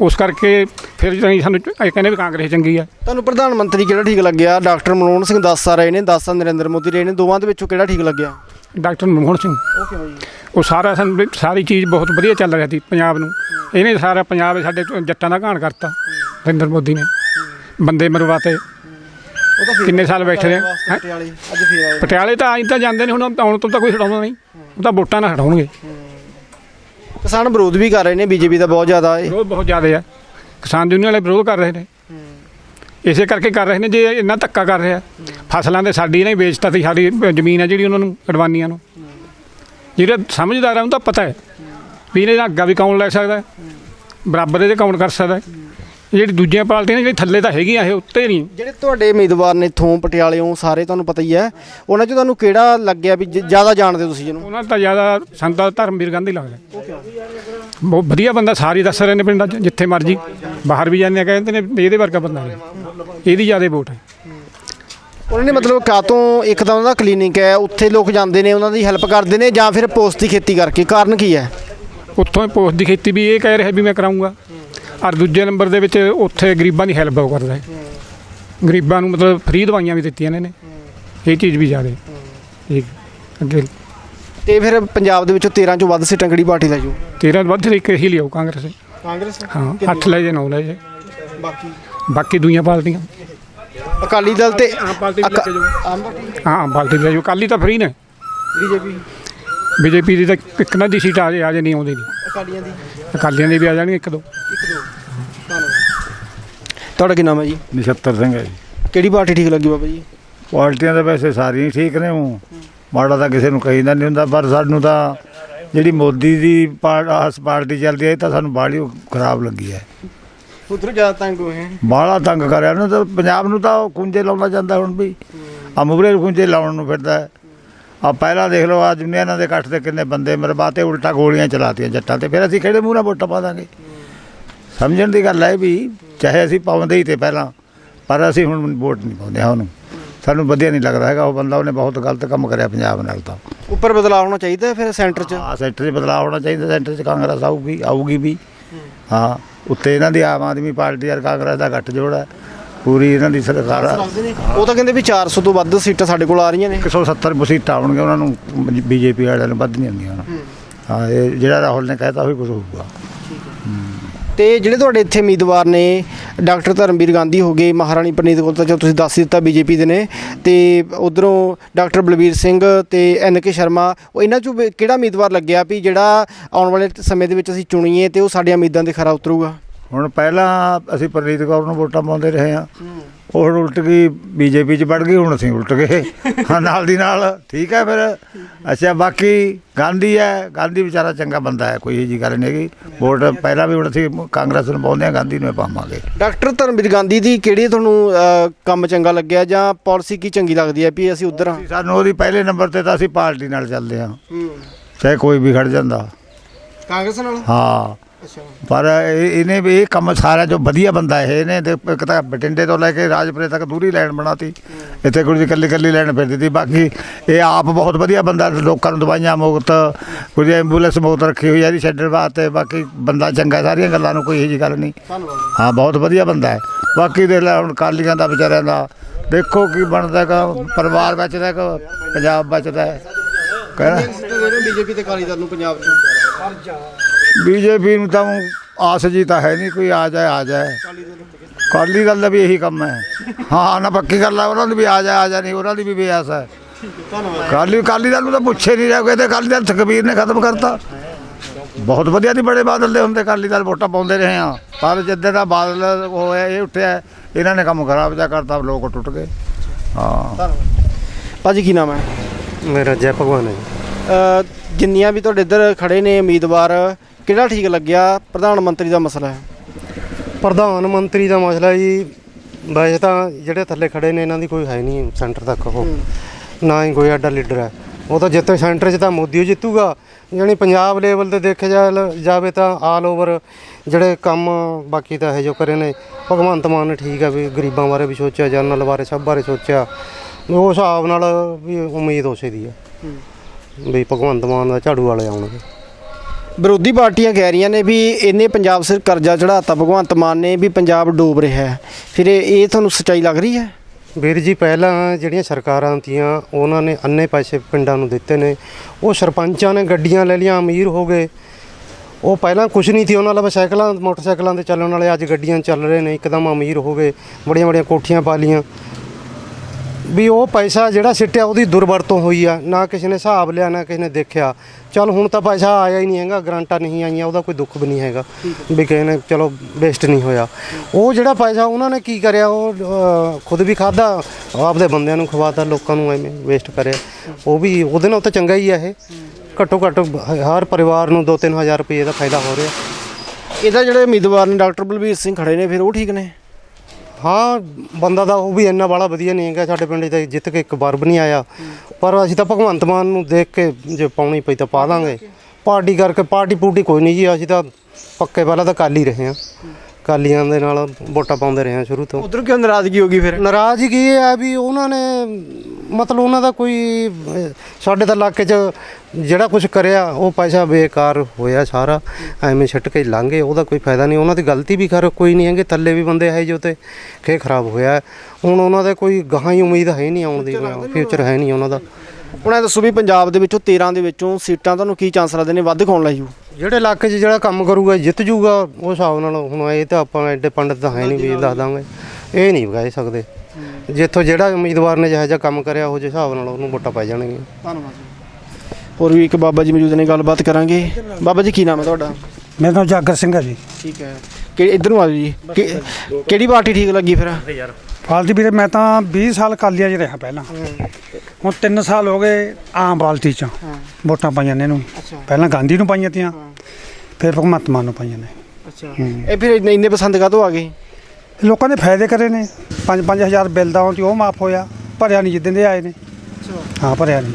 ਉਸ ਕਰਕੇ ਫਿਰ ਜਾਣੀ ਸਾਨੂੰ ਇਹ ਕਹਿੰਦੇ ਵੀ ਕਾਂਗਰਸ ਚੰਗੀ ਆ। ਤੁਹਾਨੂੰ ਪ੍ਰਧਾਨ ਮੰਤਰੀ ਕਿਹੜਾ ਠੀਕ ਲੱਗਿਆ? ਡਾਕਟਰ ਮਨਮੋਹਨ ਸਿੰਘ 10 ਸਾਲ ਰਹੇ ਨੇ 10 ਸਾਲ ਨਰਿੰਦਰ ਮੋਦੀ ਰਹੇ ਨੇ ਦੋਵਾਂ ਦੇ ਵਿੱਚੋਂ ਕਿਹੜਾ ਠੀਕ ਲੱਗਿਆ? ਡਾਕਟਰ ਮਨਮੋਹਨ ਸਿੰਘ। ਉਹ ਸਾਰਾ ਸਾਨੂੰ ਸਾਰੀ ਚੀਜ਼ ਬਹੁਤ ਵਧੀਆ ਚੱਲ ਰਹੀ ਸੀ ਪੰਜਾਬ ਨੂੰ। ਇਹਨੇ ਸਾਰਾ ਪੰਜਾਬ ਸਾਡੇ ਜੱਟਾਂ ਦਾ ਘਾਣ ਕਰਤਾ ਨਰਿੰਦਰ ਮੋਦੀ ਨੇ। ਬੰਦੇ ਮਰਵਾਤੇ। ਕਿੰਨੇ ਸਾਲ ਬੈਠੇ ਰਹੇ? ਪਟਿਆਲੇ ਅੱਜ ਫੇਰ ਆਏ ਪਟਿਆਲੇ ਤਾਂ ਆਈ ਤਾਂ ਜਾਂਦੇ ਨੇ ਹੁਣ ਆਉਣ ਤੋਂ ਤਾਂ ਕੋਈ ਹਟਾਉਂਦਾ ਨਹੀਂ। ਉਹ ਤਾਂ ਵੋਟਾਂ ਨਾਲ ਹਟਾਉਣਗੇ। ਕਿਸਾਨ ਵਿਰੋਧ ਵੀ ਕਰ ਰਹੇ ਨੇ ਬੀਜੇਪੀ ਦਾ ਬਹੁਤ ਜ਼ਿਆਦਾ ਹੈ ਵਿਰੋਧ ਬਹੁਤ ਜ਼ਿਆਦਾ ਹੈ ਕਿਸਾਨ ਯੂਨੀਅਨ ਵਾਲੇ ਵਿਰੋਧ ਕਰ ਰਹੇ ਨੇ। ਇਸੇ ਕਰਕੇ ਕਰ ਰਹੇ ਨੇ ਜੇ ਇੰਨਾ ਧੱਕਾ ਕਰ ਰਿਹਾ। ਫਸਲਾਂ ਦੇ ਸਾਡੀ ਨੇ ਵੇਚਤਾ ਤੀ ਸਾਡੀ ਜ਼ਮੀਨ ਹੈ ਜਿਹੜੀ ਉਹਨਾਂ ਨੂੰ ਅਡਵਾਨੀਆਂ ਨੂੰ। ਜਿਹੜਾ ਸਮਝਦਾਰ ਹੈ ਉਹਨੂੰ ਤਾਂ ਪਤਾ ਹੈ ਵੀ ਇਹਨੇ ਅੱਗਾ ਵੀ ਕੌਣ ਲੈ ਸਕਦਾ ਬਰਾਬਰ ਇਹਦੇ ਕੌਣ ਕਰ ਸਕਦਾ। ਜਿਹੜੀ ਦੂਜੀਆਂ ਪਾਰਟੀਆਂ ਨੇ ਜਿਹੜੀ ਥੱਲੇ ਤਾਂ ਹੈਗੀਆਂ ਇਹ ਉੱਤੇ ਨਹੀਂ। ਜਿਹੜੇ ਤੁਹਾਡੇ ਉਮੀਦਵਾਰ ਨੇ ਇਥੋਂ ਪਟਿਆਲਿਓਂ ਸਾਰੇ ਤੁਹਾਨੂੰ ਪਤਾ ਹੀ ਹੈ। ਉਹਨਾਂ 'ਚ ਤੁਹਾਨੂੰ ਕਿਹੜਾ ਲੱਗਿਆ ਵੀ ਜ਼ਿਆਦਾ ਜਾਣਦੇ ਤੁਸੀਂ ਜਿਹਨੂੰ ਉਹਨਾਂ ਦਾ ਜ਼ਿਆਦਾ ਸੰਤਾ ਧਰਮਵੀਰ ਗਾਂਧੀ ਲੱਗਦਾ। ਬਹੁਤ ਵਧੀਆ ਬੰਦਾ ਸਾਰੇ ਦੱਸ ਰਹੇ ਨੇ ਪਿੰਡਾਂ 'ਚ ਜਿੱਥੇ ਮਰਜ਼ੀ। ਬਾਹਰ ਵੀ ਜਾਂਦੇ ਆ ਕਹਿੰਦੇ ਨੇ ਇਹਦੇ ਵਰਗਾ ਬੰਦਾ ਨਹੀਂ। ਇਹਦੀ ਜ਼ਿਆਦਾ ਵੋਟ ਹੈ। ਉਹਨਾਂ ਨੇ ਮਤਲਬ ਕਾਤੋਂ ਇੱਕ ਤਾਂ ਉਹਨਾਂ ਦਾ ਕਲੀਨਿਕ ਹੈ ਉੱਥੇ ਲੋਕ ਜਾਂਦੇ ਨੇ ਉਹਨਾਂ ਦੀ ਹੈਲਪ ਕਰਦੇ ਨੇ ਜਾਂ ਫਿਰ ਪੋਸਟ ਦੀ ਖੇਤੀ ਕਰਕੇ? ਕਾਰਨ ਕੀ ਹੈ? ਉੱਥੋਂ ਪੋਸਟ ਦੀ ਖੇਤੀ ਵੀ ਇਹ ਕਹਿ ਰਿਹਾ ਵੀ ਮੈਂ ਕਰਾਉਂਗਾ ਔਰ ਦੂਜੇ ਨੰਬਰ ਦੇ ਵਿੱਚ ਉੱਥੇ ਗਰੀਬਾਂ ਦੀ ਹੈਲਪ ਉਹ ਕਰਦਾ ਹੈ। ਗਰੀਬਾਂ ਨੂੰ ਮਤਲਬ ਫ੍ਰੀ ਦਵਾਈਆਂ ਵੀ ਦਿੱਤੀਆਂ ਨੇ ਇਹਨੇ। ਇਹ ਚੀਜ਼ ਵੀ ਜ਼ਿਆਦਾ। ਠੀਕ। ਅੱਗੇ। ਤੇ ਫਿਰ ਪੰਜਾਬ ਦੇ ਵਿੱਚੋਂ 13 ਚੋਂ ਵੱਧ ਸੀਟਾਂ ਕਿਹੜੀ ਪਾਰਟੀ ਲੈ ਜੂ? 13 ਵੱਧ ਤਰੀਕੇ ਹੀ ਲਿਆਓ ਕਾਂਗਰਸ ਕਾਂਗਰਸ? ਹਾਂ 8 ਲੈ ਜੇ 9 ਲੈ ਜੇ। ਬਾਕੀ? ਬਾਕੀ ਦੂਈਆਂ ਪਾਰਟੀਆਂ। ਅਕਾਲੀ ਦਲ ਤੇ ਪਾਰਟੀ ਆਮ ਪਾਰਟੀ ਹਾਂ ਪਾਰਟੀ ਲੈ ਜਾਓ ਕੱਲ ਹੀ ਤਾਂ ਫ੍ਰੀ ਨੇ। ਬੀਜੇਪੀ? ਬੀਜੇਪੀ ਦੀ ਤਾਂ ਇੱਕ ਨਾ ਦੀ ਸੀਟ ਆ ਜੇ ਆ ਜੇ ਨਹੀਂ ਆਉਂਦੀ। ਨਹੀਂ ਅਕਾਲੀਆਂ ਦੀ। ਅਕਾਲੀਆਂ ਦੀ ਵੀ ਆ ਜਾਣਗੇ ਇੱਕ ਦੋ। ਤੁਹਾਡਾ ਕੀ ਨਾਮ ਹੈ ਜੀ? ਨਛੱਤਰ ਸਿੰਘ ਹੈ ਜੀ। ਕਿਹੜੀ ਪਾਰਟੀ ਠੀਕ ਲੱਗੀ ਬਾਬਾ ਜੀ? ਪਾਰਟੀਆਂ ਤਾਂ ਵੈਸੇ ਸਾਰੀਆਂ ਹੀ ਠੀਕ ਨੇ ਉਹ। ਮਾੜਾ ਤਾਂ ਕਿਸੇ ਨੂੰ ਕਹੀਦਾ ਨਹੀਂ ਹੁੰਦਾ ਪਰ ਸਾਨੂੰ ਤਾਂ ਜਿਹੜੀ ਮੋਦੀ ਦੀ ਪਾਰ- ਆਸ ਪਾਰਟੀ ਚੱਲਦੀ ਹੈ ਇਹ ਤਾਂ ਸਾਨੂੰ ਬਾਹਲੀ ਖਰਾਬ ਲੱਗੀ ਹੈ। ਉਧਰ ਜ਼ਿਆਦਾ ਤੰਗ ਹੋਏ ਹੈ। ਬਾਹਲਾ ਤੰਗ ਕਰਿਆ ਉਹਨੂੰ ਤਾਂ ਪੰਜਾਬ ਨੂੰ ਤਾਂ ਉਹ ਕੁੰਜੇ ਲਾਉਂਦਾ ਜਾਂਦਾ ਹੁਣ ਵੀ। ਆ ਮੁਬਰੇ ਕੁੰਜੇ ਲਾਉਣ ਨੂੰ ਫਿਰਦਾ ਹੈ। ਆ ਪਹਿਲਾਂ ਦੇਖ ਲਓ ਆ ਜੁਨੀਅਰਾਂ ਦੇ ਇਕੱਠ ਤੇ ਕਿੰਨੇ ਬੰਦੇ ਮਰਵਾਤੇ ਉਲਟਾ ਗੋਲੀਆਂ ਚਲਾਤੀਆਂ ਜੱਟਾਂ ਤੇ। ਫਿਰ ਅਸੀਂ ਕਿਹੜੇ ਮੂੰਹ ਨਾਲ ਵੋਟਾਂ ਪਾ ਦਾਂਗੇ? ਸਮਝਣ ਦੀ ਗੱਲ ਹੈ ਵੀ ਚਾਹੇ ਅਸੀਂ ਪਾਉਂਦੇ ਹੀ ਤੇ ਪਹਿਲਾਂ ਪਰ ਅਸੀਂ ਹੁਣ ਵੋਟ ਨਹੀਂ ਪਾਉਂਦੇ ਹਾਂ ਉਹਨੂੰ ਸਾਨੂੰ ਵਧੀਆ ਨਹੀਂ ਲੱਗਦਾ ਹੈਗਾ ਉਹ ਬੰਦਾ ਉਹਨੇ ਬਹੁਤ ਗਲਤ ਕੰਮ ਕਰਿਆ ਪੰਜਾਬ ਨਾਲ ਤਾਂ ਉੱਪਰ ਬਦਲਾਅ ਹੋਣਾ ਚਾਹੀਦਾ ਫਿਰ ਸੈਂਟਰ 'ਚ ਹਾਂ ਸੈਂਟਰ 'ਚ ਬਦਲਾਅ ਹੋਣਾ ਚਾਹੀਦਾ ਸੈਂਟਰ 'ਚ ਕਾਂਗਰਸ ਆਊਗੀ ਆਊਗੀ ਵੀ ਹਾਂ ਉੱਤੇ ਇਹਨਾਂ ਦੀ ਆਮ ਆਦਮੀ ਪਾਰਟੀ ਔਰ ਕਾਂਗਰਸ ਦਾ ਗੱਠ ਜੋੜ ਹੈ ਪੂਰੀ ਇਹਨਾਂ ਦੀ ਸਰਕਾਰ ਆ ਉਹ ਤਾਂ ਕਹਿੰਦੇ ਵੀ 400 ਤੋਂ ਵੱਧ ਸੀਟਾਂ ਸਾਡੇ ਕੋਲ ਆ ਰਹੀਆਂ ਨੇ 170 ਸੀਟਾਂ ਆਉਣਗੀਆਂ ਉਹਨਾਂ ਨੂੰ ਬੀਜੇਪੀ ਵਾਲਿਆਂ ਨੂੰ ਵੱਧ ਨਹੀਂ ਆਉਂਦੀਆਂ ਹਾਂ ਇਹ ਜਿਹੜਾ ਰਾਹੁਲ ਨੇ ਕਹਿਤਾ ਉਹੀ ਕੁਝ ਹੋਊਗਾ ਤੇ ਜਿਹੜੇ ਤੁਹਾਡੇ ਇੱਥੇ ਉਮੀਦਵਾਰ ਨੇ ਡਾਕਟਰ ਧਰਮਵੀਰ ਗਾਂਧੀ ਹੋ ਗਏ ਮਹਾਰਾਣੀ ਪ੍ਰਨੀਤ ਕੌਰ ਤਾਂ ਚਲੋ ਤੁਸੀਂ ਦੱਸ ਦਿੱਤਾ ਬੀਜੇਪੀ ਦੇ ਨੇ ਤੇ ਉਧਰੋਂ ਡਾਕਟਰ ਬਲਬੀਰ ਸਿੰਘ ਤੇ ਐਨ ਕੇ ਸ਼ਰਮਾ ਉਹ ਇਹਨਾਂ ਚੋਂ ਕਿਹੜਾ ਉਮੀਦਵਾਰ ਲੱਗਿਆ ਵੀ ਜਿਹੜਾ ਆਉਣ ਵਾਲੇ ਸਮੇਂ ਦੇ ਵਿੱਚ ਅਸੀਂ ਚੁਣੀਏ ਤੇ ਉਹ ਸਾਡੀਆਂ ਉਮੀਦਾਂ ਦੇ ਖਰਾ ਉਤਰੂਗਾ? ਹੁਣ ਪਹਿਲਾਂ ਅਸੀਂ ਪ੍ਰਨੀਤ ਕੌਰ ਨੂੰ ਵੋਟਾਂ ਪਾਉਂਦੇ ਰਹੇ ਹਾਂ। ਉਹ ਹੁਣ ਉਲਟ ਗਈ ਬੀਜੇਪੀ 'ਚ ਵੜ ਗਈ ਹੁਣ ਅਸੀਂ ਉਲਟ ਗਏ। ਹਾਂ ਨਾਲ ਦੀ ਨਾਲ ਠੀਕ ਹੈ ਫਿਰ। ਅੱਛਾ ਬਾਕੀ ਗਾਂਧੀ ਹੈ ਗਾਂਧੀ ਵਿਚਾਰਾ ਚੰਗਾ ਬੰਦਾ ਹੈ ਕੋਈ ਇਹ ਜੀ ਗੱਲ ਨਹੀਂ ਹੈਗੀ। ਵੋਟ ਪਹਿਲਾਂ ਵੀ ਹੁਣ ਅਸੀਂ ਕਾਂਗਰਸ ਨੂੰ ਪਾਉਂਦੇ ਹਾਂ ਗਾਂਧੀ ਨੂੰ ਪਾਵਾਂਗੇ। ਡਾਕਟਰ ਧਰਮਵੀਰ ਗਾਂਧੀ ਦੀ ਕਿਹੜੀ ਤੁਹਾਨੂੰ ਕੰਮ ਚੰਗਾ ਲੱਗਿਆ ਜਾਂ ਪਾਲਿਸੀ ਕੀ ਚੰਗੀ ਲੱਗਦੀ ਹੈ ਵੀ ਅਸੀਂ ਉਧਰ ਹਾਂ? ਸਾਨੂੰ ਉਹਦੀ ਪਹਿਲੇ ਨੰਬਰ ਤੇ ਤਾਂ ਅਸੀਂ ਪਾਰਟੀ ਨਾਲ ਚੱਲਦੇ ਹਾਂ। ਚਾਹੇ ਕੋਈ ਵੀ ਖੜ ਜਾਂਦਾ। ਕਾਂਗਰਸ ਨਾਲ? ਹਾਂ। ਪਰ ਇਹ- ਇਹਨੇ ਵੀ ਇਹ ਕੰਮ ਸਾਰਾ ਜੋ ਵਧੀਆ ਬੰਦਾ ਹੈ ਇਹਨੇ ਤੇ ਇੱਕ ਤਾਂ ਬਟਿੰਡੇ ਤੋਂ ਲੈ ਕੇ ਰਾਜਪੁਰੇ ਤੱਕ ਦੂਰੀ ਲਾਈਨ ਬਣਾਤੀ। ਇੱਥੇ ਕੁਝ ਇਕੱਲੀ ਇਕੱਲੀ ਲਾਈਨ ਫਿਰਦੀ ਸੀ। ਬਾਕੀ ਇਹ ਆਪ ਬਹੁਤ ਵਧੀਆ ਬੰਦਾ ਲੋਕਾਂ ਨੂੰ ਦਵਾਈਆਂ ਮੁਕਤ ਕੁਝ ਐਂਬੂਲੈਂਸ ਮੁਕਤ ਰੱਖੀ ਹੋਈ ਹੈ ਇਹਦੀ ਛੱਡਣ ਵਾਸਤੇ। ਬਾਕੀ ਬੰਦਾ ਚੰਗਾ ਸਾਰੀਆਂ ਗੱਲਾਂ ਨੂੰ ਕੋਈ ਇਹੋ ਜੀ ਗੱਲ ਨਹੀਂ। ਹਾਂ ਬਹੁਤ ਵਧੀਆ ਬੰਦਾ ਹੈ। ਬਾਕੀ ਦੇ ਲੈ ਹੁਣ ਕਾਲੀਆਂ ਦਾ ਵਿਚਾਰਿਆਂ ਦਾ। ਦੇਖੋ ਕੀ ਬਣਦਾ ਹੈਗਾ। ਪਰਿਵਾਰ ਬਚਦਾ ਕਿ ਪੰਜਾਬ ਬਚਦਾ ਹੈ। ਕਹਿਣਾ ਬੀਜੇਪੀ ਤੇ ਅਕਾਲੀ ਦਲ ਨੂੰ ਪੰਜਾਬ 'ਚ। ਬੀਜੇਪੀ ਨੂੰ ਤਾਂ ਆਸ ਜੀ ਤਾਂ ਹੈ ਨਹੀਂ ਕੋਈ ਆ ਜਾਏ ਆ ਜਾਏ। ਕਾਲੀ ਦਲ ਦਾ ਵੀ ਇਹੀ ਕੰਮ ਹੈ। ਹਾਂ ਨਾ ਪੱਕੀ ਗੱਲ ਹੈ ਉਹਨਾਂ ਦੀ ਵੀ ਆ ਜਾਏ ਆ ਜਾ ਨਹੀਂ ਉਹਨਾਂ ਦੀ ਵੀ ਬੇਆਸ ਹੈ। ਕਾਲੀ ਕਾਲੀ ਦਲ ਨੂੰ ਤਾਂ ਪੁੱਛੇ ਨਹੀਂ ਰਿਹਾ ਕਹਿੰਦੇ ਕਾਲੀ ਦਲ ਤਕਬੀਰ ਨੇ ਖਤਮ ਕਰਤਾ। ਬਹੁਤ ਵਧੀਆ ਦੀ ਬੜੇ ਬਾਦਲ ਦੇ ਹੁੰਦੇ ਕਾਲੀ ਦਲ ਵੋਟਾਂ ਪਾਉਂਦੇ ਰਹੇ ਆ। ਪਰ ਜਿੱਦਾਂ ਦਾ ਬਾਦਲ ਹੋਇਆ ਇਹ ਉੱਠਿਆ ਇਹਨਾਂ ਨੇ ਕੰਮ ਖਰਾਬ ਜਿਹਾ ਕਰਤਾ ਲੋਕ ਟੁੱਟ ਗਏ। ਹਾਂ। ਭਾਜੀ ਕੀ ਨਾਮ ਹੈ? ਮੇਰਾ ਜੈ ਭਗਵਾਨ ਹੈ ਜੀ। ਜਿੰਨੀਆਂ ਵੀ ਤੁਹਾਡੇ ਇੱਧਰ ਖੜੇ ਨੇ ਉਮੀਦਵਾਰ ਕਿਹੜਾ ਠੀਕ ਲੱਗਿਆ? ਪ੍ਰਧਾਨ ਮੰਤਰੀ ਦਾ ਮਸਲਾ ਹੈ। ਪ੍ਰਧਾਨ ਮੰਤਰੀ ਦਾ ਮਸਲਾ ਜੀ ਵੈਸੇ ਤਾਂ ਜਿਹੜੇ ਥੱਲੇ ਖੜੇ ਨੇ ਇਹਨਾਂ ਦੀ ਕੋਈ ਹੈ ਨਹੀਂ ਸੈਂਟਰ ਤੱਕ ਉਹ। ਨਾ ਹੀ ਕੋਈ ਐਡਾ ਲੀਡਰ ਹੈ। ਉਹ ਤਾਂ ਜਿੱਤੇ ਸੈਂਟਰ 'ਚ ਤਾਂ ਮੋਦੀ ਜਿੱਤੂਗਾ। ਯਾਨੀ ਪੰਜਾਬ ਲੈਵਲ ਤੇ ਦੇਖਿਆ ਜਾਵੇ ਤਾਂ ਆਲ ਓਵਰ ਜਿਹੜੇ ਕੰਮ ਬਾਕੀ ਤਾਂ ਇਹ ਜੋ ਕਰੇ ਨੇ। ਭਗਵੰਤ ਮਾਨ ਨੇ ਠੀਕ ਹੈ ਵੀ ਗਰੀਬਾਂ ਬਾਰੇ ਵੀ ਸੋਚਿਆ ਜਨਰਲ ਬਾਰੇ ਸਭ ਬਾਰੇ ਸੋਚਿਆ। ਉਸ ਹਿਸਾਬ ਨਾਲ ਵੀ ਉਮੀਦ ਉਸੇ ਦੀ ਹੈ। ਵੀ ਭਗਵੰਤ ਮਾਨ ਦਾ ਝਾੜੂ ਵਾਲੇ ਆਉਣਗੇ। ਵਿਰੋਧੀ ਪਾਰਟੀਆਂ ਕਹਿ ਰਹੀਆਂ ਨੇ ਵੀ ਇਹਨੇ ਪੰਜਾਬ ਸਿਰ ਕਰਜ਼ਾ ਚੜਾਤਾ ਭਗਵੰਤ ਮਾਨ ਨੇ ਵੀ ਪੰਜਾਬ ਡੂਬ ਰਿਹਾ ਹੈ। ਫਿਰ ਇਹ ਇਹ ਤੁਹਾਨੂੰ ਸੱਚਾਈ ਲੱਗ ਰਹੀ ਹੈ? ਵੀਰ ਜੀ, ਪਹਿਲਾਂ ਜਿਹੜੀਆਂ ਸਰਕਾਰਾਂ ਤੀਆਂ ਉਹਨਾਂ ਨੇ ਅੰਨੇ ਪੈਸੇ ਪਿੰਡਾਂ ਨੂੰ ਦਿੱਤੇ ਨੇ। ਉਹ ਸਰਪੰਚਾਂ ਨੇ ਗੱਡੀਆਂ ਲੈ ਲਈਆਂ, ਅਮੀਰ ਹੋ ਗਏ। ਉਹ ਪਹਿਲਾਂ ਕੁਝ ਨਹੀਂ ਸੀ, ਉਹਨਾਂ ਲਈ ਸਾਈਕਲਾਂ, ਮੋਟਰਸਾਈਕਲਾਂ ਤੇ ਚੱਲਣ ਵਾਲੇ ਅੱਜ ਗੱਡੀਆਂ ਚੱਲ ਰਹੇ ਨੇ, ਇੱਕਦਮ ਅਮੀਰ ਹੋ ਗਏ। ਬੜੀਆਂ ਬੜੀਆਂ ਕੋਠੀਆਂ ਪਾ ਲੀਆਂ ਵੀ ਉਹ ਪੈਸਾ ਜਿਹੜਾ ਸਿੱਟਿਆ ਉਹਦੀ ਦੁਰਵਰਤੋਂ ਹੋਈ ਆ, ਨਾ ਕਿਸੇ ਨੇ ਹਿਸਾਬ ਲਿਆ, ਨਾ ਕਿਸੇ ਨੇ ਦੇਖਿਆ। ਚਲ ਹੁਣ ਤਾਂ ਪੈਸਾ ਆਇਆ ਹੀ ਨਹੀਂ ਹੈਗਾ, ਗਰੰਟਾਂ ਨਹੀਂ ਆਈਆਂ, ਉਹਦਾ ਕੋਈ ਦੁੱਖ ਵੀ ਨਹੀਂ ਹੈਗਾ। ਵੀ ਕਿਸੇ ਨੇ ਚਲੋ ਵੇਸਟ ਨਹੀਂ ਹੋਇਆ। ਉਹ ਜਿਹੜਾ ਪੈਸਾ ਉਹਨਾਂ ਨੇ ਕੀ ਕਰਿਆ, ਉਹ ਖੁਦ ਵੀ ਖਾਦਾ ਆਪਦੇ ਬੰਦਿਆਂ ਨੂੰ ਖਵਾਤਾ, ਲੋਕਾਂ ਨੂੰ ਐਵੇਂ ਵੇਸਟ ਕਰਿਆ। ਉਹ ਵੀ ਉਹਦੇ ਨਾਲ ਤਾਂ ਚੰਗਾ ਹੀ ਆ ਇਹ। ਘੱਟੋ ਘੱਟ ਹਰ ਪਰਿਵਾਰ ਨੂੰ 2-3000 ਰੁਪਏ ਦਾ ਫਾਇਦਾ ਹੋ ਰਿਹਾ। ਇਹਦਾ ਜਿਹੜੇ ਉਮੀਦਵਾਰ ਨੇ ਡਾਕਟਰ ਬਲਬੀਰ ਸਿੰਘ ਖੜੇ ਨੇ, ਫਿਰ ਉਹ ਠੀਕ ਨੇ? ਹਾਂ, ਬੰਦਾ ਤਾਂ ਉਹ ਵੀ ਇੰਨਾ ਬਾਲਾ ਵਧੀਆ ਨਹੀਂ ਹੈਗਾ ਸਾਡੇ ਪਿੰਡ 'ਚ ਤਾਂ ਜਿੱਤ ਕੇ ਇੱਕ ਵਾਰ ਵੀ ਨਹੀਂ ਆਇਆ। ਪਰ ਅਸੀਂ ਤਾਂ ਭਗਵੰਤ ਮਾਨ ਨੂੰ ਦੇਖ ਕੇ ਜੇ ਪਾਉਣੀ ਪਈ ਤਾਂ ਪਾ ਦਾਂਗੇ। ਪਾਰਟੀ ਕਰਕੇ ਪਾਰਟੀ ਪੂਟੀ ਕੋਈ ਨਹੀਂ ਜੀ, ਅਸੀਂ ਤਾਂ ਪੱਕੇ ਪਹਿਲਾਂ ਤਾਂ ਕਾਲੀ ਰਹੇ ਹਾਂ। ਕਾਲੀਆਂ ਦੇ ਨਾਲ ਵੋਟਾਂ ਪਾਉਂਦੇ ਰਹੇ ਹਾਂ ਸ਼ੁਰੂ ਤੋਂ। ਉਧਰ ਕਿਉਂ ਨਾਰਾਜ਼ਗੀ ਹੋ ਗਈ ਫਿਰ? ਨਾਰਾਜ਼ਗੀ ਇਹ ਹੈ ਵੀ ਉਹਨਾਂ ਨੇ ਮਤਲਬ ਉਹਨਾਂ ਦਾ ਕੋਈ ਸਾਡੇ ਤਾਂ ਇਲਾਕੇ 'ਚ ਜਿਹੜਾ ਕੁਝ ਕਰਿਆ ਉਹ ਪੈਸਾ ਬੇਕਾਰ ਹੋਇਆ ਸਾਰਾ। ਐਵੇਂ ਛੱਟ ਕੇ ਲੰਘੇ ਉਹਦਾ ਕੋਈ ਫਾਇਦਾ ਨਹੀਂ। ਉਹਨਾਂ ਦੀ ਗਲਤੀ ਵੀ ਖਰ ਕੋਈ ਨਹੀਂ ਹੈਗੇ ਥੱਲੇ ਵੀ ਬੰਦੇ ਹੈ ਜੋ ਤੇ ਖੇ ਖਰਾਬ ਹੋਇਆ। ਹੁਣ ਉਹਨਾਂ ਦੇ ਕੋਈ ਗਾਹਾਂ ਹੀ ਉਮੀਦ ਹੈ ਨਹੀਂ ਆਉਣ ਦੀ ਫਿਊਚਰ ਹੈ ਨਹੀਂ ਉਹਨਾਂ ਦਾ। ਹੁਣ ਇਹ ਦੱਸੋ ਵੀ ਪੰਜਾਬ ਦੇ ਵਿੱਚੋਂ 13 ਦੇ ਵਿੱਚੋਂ ਸੀਟਾਂ ਤੁਹਾਨੂੰ ਕੀ ਚਾਂਸ ਲੱਗਦੇ ਨੇ? ਵੱਧ ਖਾਣ ਲਈ ਜੂ ਜਿਹੜੇ ਇਲਾਕੇ 'ਚ ਜਿਹੜਾ ਕੰਮ ਕਰੂਗਾ ਜਿੱਤ ਜੂਗਾ ਉਹ ਹਿਸਾਬ ਨਾਲ ਹੁਣ ਇਹ ਤਾਂ ਆਪਾਂ ਐਡੇ ਪੰਡਤ ਤਾਂ ਹੈ ਨਹੀਂ ਵੀ ਦੱਸ ਦਾਂਗੇ। ਇਹ ਨਹੀਂ ਕਹਿ ਸਕਦੇ। ਜਿੱਥੋਂ ਜਿਹੜਾ ਉਮੀਦਵਾਰ ਨੇ ਜਿਹੋ ਜਿਹਾ ਕੰਮ ਕਰਿਆ ਉਹ ਜਿਹੇ ਹਿਸਾਬ ਨਾਲ ਉਹਨੂੰ ਵੋਟਾਂ ਪੈ ਜਾਣਗੀਆਂ। ਧੰਨਵਾਦ ਹੋਰ ਵੀ ਇੱਕ ਬਾਬਾ ਜੀ ਮੌਜੂਦ ਨੇ ਗੱਲਬਾਤ ਕਰਾਂਗੇ। ਬਾਬਾ ਜੀ ਕੀ ਨਾਮ ਹੈ ਤੁਹਾਡਾ? ਮੇਰਾ ਨਾਮ ਜਾਗਰ ਸਿੰਘ ਹੈ ਜੀ। ਠੀਕ ਹੈ। ਕਿ ਇੱਧਰ ਨੂੰ ਆ ਜਾਓ ਜੀ ਕਿ- ਕਿਹੜੀ ਪਾਰਟੀ ਠੀਕ ਲੱਗੀ ਫਿਰ? ਪਾਰਟੀ ਵੀਰੇ ਮੈਂ ਤਾਂ 20 ਸਾਲ ਕਾਲੀਆ 'ਚ ਰਿਹਾ ਪਹਿਲਾਂ। ਹੁਣ 3 ਸਾਲ ਹੋ ਗਏ ਆਮ ਪਾਰਟੀ 'ਚ। ਵੋਟਾਂ ਪਾਈਆਂ ਨੇ ਇਹਨੂੰ। ਪਹਿਲਾਂ ਗਾਂਧੀ ਨੂੰ ਪਾਈਆਂ ਤੀਆਂ ਫਿਰ ਭਗਵੰਤ ਮਾਨ ਨੂੰ ਪਾਈਆਂ ਨੇ। ਅੱਛਾ। ਇਹ ਫਿਰ ਇੰਨੇ ਇੰਨੇ ਪਸੰਦ ਕਾਹਤੋਂ ਆ ਗਏ? ਲੋਕਾਂ ਨੇ ਫਾਇਦੇ ਕਰੇ ਨੇ। 5-5000 ਬਿੱਲ ਦਾ ਉਹ ਮਾਫ ਹੋਇਆ। ਭਰਿਆ ਨਹੀਂ ਜਿੱਦਾਂ ਦੇ ਆਏ ਨੇ। ਹਾਂ ਭਰਿਆ ਨਹੀਂ।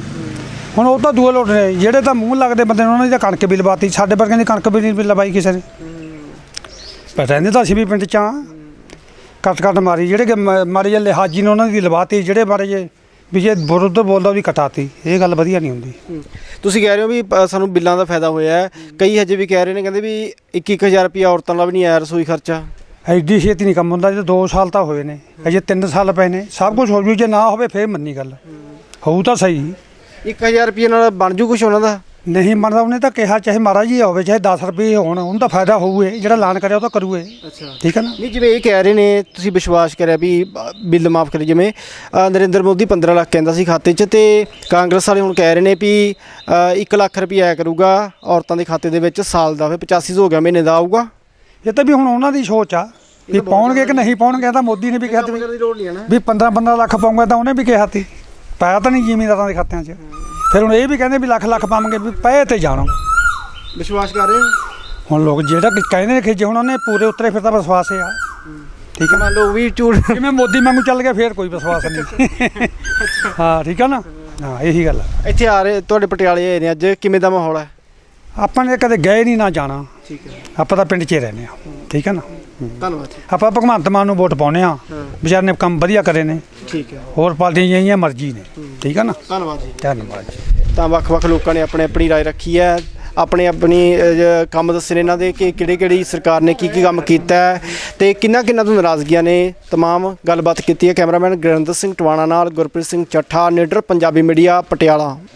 ਹੁਣ ਉਹ ਤਾਂ ਦੂਏ ਲੋਟ ਨੇ ਜਿਹੜੇ ਤਾਂ ਮੂੰਹ ਲੱਗਦੇ ਬੰਦੇ ਨੇ ਉਹਨਾਂ ਦੀ ਤਾਂ ਕਣਕ ਵੀ ਲਵਾਤੀ। ਸਾਡੇ ਵਰਗਿਆਂ ਦੀ ਕਣਕ ਵੀ ਨਹੀਂ ਲਵਾਈ ਕਿਸੇ ਨੇ। ਰਹਿੰਦੇ ਤਾਂ ਅਸੀਂ ਵੀ ਪਿੰਡ ਚ ਆ ਕੱਟ ਕੱਟ ਮਾਰੀ ਜਿਹੜੇ ਕਿ ਮ- ਮਾਰੇ ਜੇ ਲਿਹਾਜੀ ਨੇ ਉਹਨਾਂ ਦੀ ਲਵਾਤੀ ਜਿਹੜੇ ਮਾਰੇ ਜੇ ਵੀ ਜੇ ਵਿਰੁੱਧ ਬੋਲਦਾ ਉਹਦੀ ਕਟਾਤੀ ਇਹ ਗੱਲ ਵਧੀਆ ਨਹੀਂ ਹੁੰਦੀ। ਤੁਸੀਂ ਕਹਿ ਰਹੇ ਹੋ ਵੀ ਅ, ਸਾਨੂੰ ਬਿੱਲਾਂ ਦਾ ਫਾਇਦਾ ਹੋਇਆ ਹੈ। ਕਈ ਹਜੇ ਵੀ ਕਹਿ ਰਹੇ ਨੇ ਕਹਿੰਦੇ ਵੀ 21000 ਰੁਪਇਆ ਔਰਤਾਂ ਦਾ ਵੀ ਨਹੀਂ ਆਇਆ ਰਸੋਈ ਖਰਚਾ। ਐਡੀ ਛੇਤੀ ਨਹੀਂ ਕੰਮ ਹੁੰਦਾ ਜੇ 2 ਸਾਲ ਤਾਂ ਹੋਏ ਨੇ ਅਜੇ 3 ਸਾਲ ਪਏ ਨੇ ਸਭ ਕੁਝ ਹੋ ਜੂ ਜੇ ਨਾ ਹੋਵੇ ਫੇਰ ਮੰਨੀ ਗੱਲ। ਹੋਊ ਤਾਂ ਸਹੀ। 1000 ਰੁਪਏ ਨਾਲ ਬਣ ਜੂ ਕੁਛ ਉਹਨਾਂ ਦਾ? ਨਹੀਂ ਮੰਨਦਾ ਉਹਨੇ ਤਾਂ ਕਿਹਾ ਚਾਹੇ ਮਹਾਰਾਜ ਜੀ ਹੋਵੇ ਚਾਹੇ 10 ਰੁਪਏ ਹੋਣ ਉਹਨੂੰ ਤਾਂ ਫਾਇਦਾ ਹੋਊਏ ਜਿਹੜਾ ਐਲਾਨ ਕਰਿਆ ਉਹ ਤਾਂ ਕਰੂਏ। ਅੱਛਾ। ਠੀਕ ਹੈ ਨਾ? ਨਹੀਂ ਜਿਵੇਂ ਇਹ ਕਹਿ ਰਹੇ ਨੇ ਤੁਸੀਂ ਵਿਸ਼ਵਾਸ ਕਰਿਆ ਵੀ ਬਿੱਲ ਮਾਫ ਕਰੇ ਜਿਵੇਂ ਨਰਿੰਦਰ ਮੋਦੀ 15 ਲੱਖ ਕਹਿੰਦਾ ਸੀ ਖਾਤੇ 'ਚ ਤੇ ਕਾਂਗਰਸ ਵਾਲੇ ਹੁਣ ਕਹਿ ਰਹੇ ਨੇ ਵੀ 1 ਲੱਖ ਰੁਪਏ ਆਇਆ ਕਰੂਗਾ ਔਰਤਾਂ ਦੇ ਖਾਤੇ ਦੇ ਵਿੱਚ ਸਾਲ ਦਾ ਫਿਰ 85 ਹੋ ਗਿਆ ਮਹੀਨੇ ਦਾ ਆਊਗਾ। ਇਹ ਤਾਂ ਵੀ ਹੁਣ ਉਹਨਾਂ ਦੀ ਸੋਚ ਆ ਵੀ ਪਾਉਣਗੇ ਕਿ ਨਹੀਂ ਪਾਉਣਗੇ ਤਾਂ ਮੋਦੀ ਨੇ ਵੀ ਕਿਹਾ ਤੀ ਵੀ- ਦੀ ਲੋੜ ਨਹੀਂ ਹੈ ਨਾ। ਵੀ 15 15 ਲੱਖ ਪਾਉਂਗਾ ਤਾਂ ਉਹਨੇ ਵੀ ਕਿਹਾ ਤੀ ਪਾਇਆ ਤਾਂ ਨਹੀਂ ਜ਼ਿਮੀਂਦਾਰਾਂ ਦੇ ਖਾਤਿਆਂ 'ਚ। ਫਿਰ ਹੁਣ ਇਹ ਵੀ ਕਹਿੰਦੇ ਵੀ ਲੱਖ ਲੱਖ ਪਾਵਾਂਗੇ ਵੀ ਪਏ ਤੇ ਜਾਣੋ। ਵਿਸ਼ਵਾਸ ਕਰ ਰਹੇ ਹੋ? ਹੁਣ ਲੋਕ ਜਿਹੜਾ ਕਿ ਕਹਿੰਦੇ ਨੇ ਖਿੱਚੇ ਹੁਣ ਉਹਨੇ ਪੂਰੇ ਉਤਰੇ ਫਿਰ ਤਾਂ ਵਿਸ਼ਵਾਸ ਹੈ ਆ। ਠੀਕ ਹੈ ਮੰਨ ਲਓ ਵੀ ਝੂਠ। ਜਿਵੇਂ ਮੋਦੀ ਵਾਂਗੂ ਚੱਲ ਗਿਆ ਫੇਰ ਕੋਈ ਵਿਸ਼ਵਾਸ ਨਹੀਂ। ਹਾਂ ਠੀਕ ਹੈ ਨਾ? ਹਾਂ ਇਹੀ ਗੱਲ ਆ ਇੱਥੇ ਆ ਰਹੇ ਤੁਹਾਡੇ ਪਟਿਆਲੇ ਆਏ ਨੇ ਅੱਜ। ਕਿਵੇਂ ਦਾ ਮਾਹੌਲ ਹੈ? ਆਪਾਂ ਨੇ ਕਦੇ ਗਏ ਨਹੀਂ ਨਾ ਜਾਣਾ। ਠੀਕ ਹੈ। ਆਪਾਂ ਤਾਂ ਪਿੰਡ 'ਚ ਹੀ ਰਹਿੰਦੇ ਆ ਠੀਕ ਹੈ ਨਾ? ਧੰਨਵਾਦ ਜੀ ਆਪਾਂ ਭਗਵੰਤ ਮਾਨ ਨੂੰ ਵੋਟ ਪਾਉਨੇ ਆ ਵਿਚਾਰੇ ਨੇ ਕੰਮ ਵਧੀਆ ਕਰੇ ਨੇ ਠੀਕ ਹੈ ਹੋਰ ਪਾਰਟੀਆਂ ਜਿਹੀਆਂ ਮਰਜ਼ੀ ਨੇ ਠੀਕ ਹੈ ਨਾ ਧੰਨਵਾਦ ਜੀ ਧੰਨਵਾਦ ਜੀ ਤਾਂ ਵੱਖ-ਵੱਖ ਲੋਕਾਂ ਨੇ ਆਪਣੇ ਆਪਣੀ رائے ਰੱਖੀ ਹੈ ਆਪਣੇ ਆਪਣੀ ਅ, ਜ- ਕੰਮ ਦੱਸੇ ਨੇ ਇਹਨਾਂ ਦੇ ਕਿ ਕਿਹੜੇ ਕਿਹੜੀ ਸਰਕਾਰ ਨੇ ਕੀ ਕੀ ਕੰਮ ਕੀਤਾ ਹੈ ਤੇ ਕਿੰਨਾ ਕਿੰਨਾ ਤੋਂ ਨਾਰਾਜ਼ਗੀਆਂ ਨੇ तमाम ਗੱਲਬਾਤ ਕੀਤੀ ਹੈ ਕੈਮਰਾਮੈਨ ਗੁਰਿੰਦਰ ਸਿੰਘ ਟਵਾਣਾ ਨਾਲ ਗੁਰਪ੍ਰੀਤ ਸਿੰਘ ਚੱਠਾ ਨੀਡਰ ਪੰਜਾਬੀ ਮੀਡੀਆ ਪਟਿਆਲਾ